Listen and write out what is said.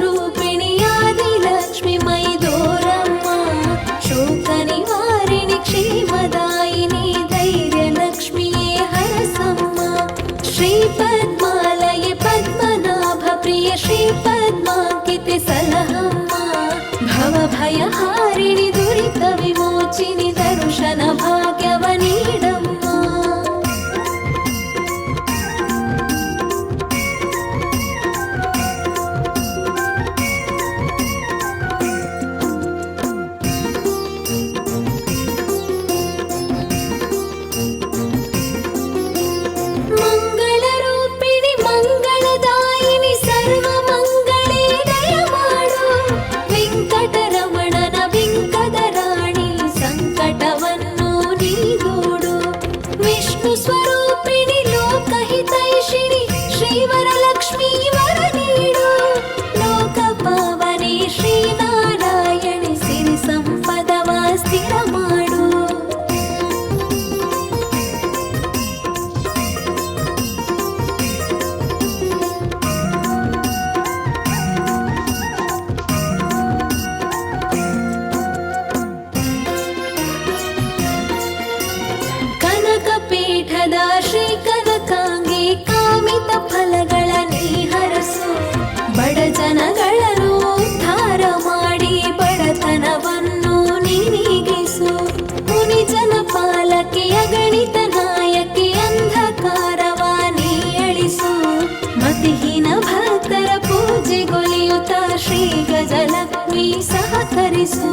రూపిణి ఆది లక్ష్మిమై దూరమ్మ శోక నివారిణి క్షేమదాయిని ధైర్య లక్ష్మియే హరసమ్మ. శ్రీ పద్మాలయ పద్మనాభ ప్రియ శ్రీ పద్మాంకితి దురిత విమోచిని దర్శన భా ಗಜಲಕ್ಷ್ಮಿ ಸಹಕರಿಸು